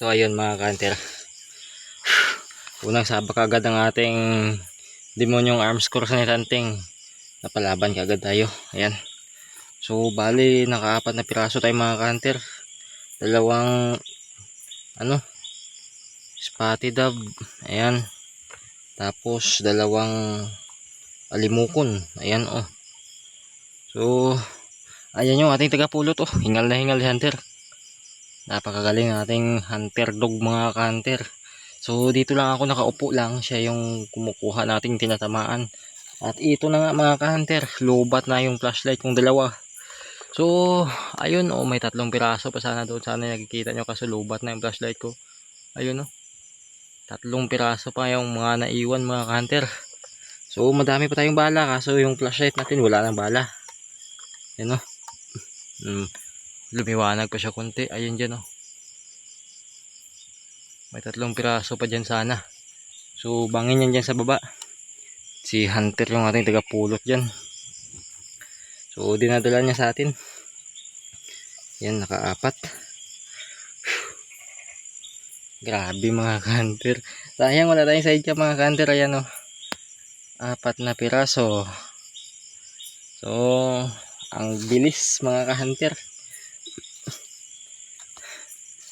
So ayun mga kanter. Unang sabak agad ang ating demonyong arms course ni Tanting. Napalaban kagad tayo. Ayan. So bali nakaapat na piraso tayo mga kanter. Dalawang ano spotty dove. Ayan. Tapos dalawang alimukon. Ayan oh. So ayan yung ating tagapulot oh. Hingal na hingal hunter napakagaling ng ating hunter dog mga hunter so dito lang ako nakaupo lang. Siya yung kumukuha nating tinatamaan. At ito na nga mga hunter lobat na yung flashlight kong dalawa. So ayun oh may tatlong piraso pa sana doon. Sana nakikita nyo kasi lobat na yung flashlight ko. Ayun oh. Tatlong piraso pa yung mga naiwan mga hunter so madami pa tayong bala. Kaso yung flashlight natin wala nang bala. Yan oh. Hmm lumiwanag pa siya konti. Ayun dyan oh. May tatlong piraso pa dyan sana. So bangin yan dyan sa baba. Si hunter yung ating tagapulot dyan. So dinadala niya sa atin. Yan nakaapat. Grabe mga hunter sayang wala tayong side cam mga hunter ayan oh. Apat na piraso. So ang bilis mga ka-hunter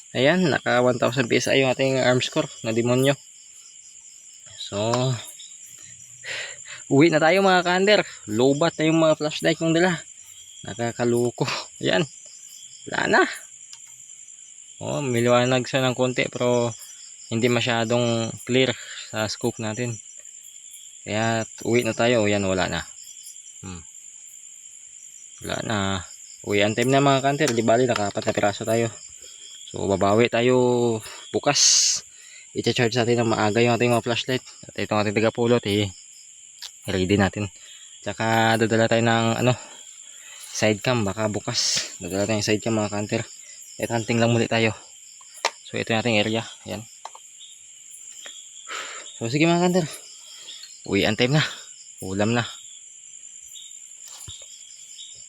Ayan, naka 1000 PSI yung ating arm score na demonyo. So, uwi na tayo mga kander. Lobat na yung mga flashlight kong dala. Nakakaluko. Ayan, wala na. Oh, miliwanag siya ng konti pero hindi masyadong clear sa scope natin. Kaya uwi na tayo. Ayan, wala na. Hmm. Wala na. Uwi ang time na mga kanter. Di bali, nakapat na piraso tayo. So babawi tayo bukas. I-charge natin ng maaga yung ating mga flashlight. At itong ating tagapulot eh ready natin. Tsaka dadala tayo ng ano side cam baka bukas. Dadala tayo ng side cam mga counter. At hunting lang muli tayo. So ito yung ating area. Ayan. So sige mga counter. Uwi ang na. Ulam na.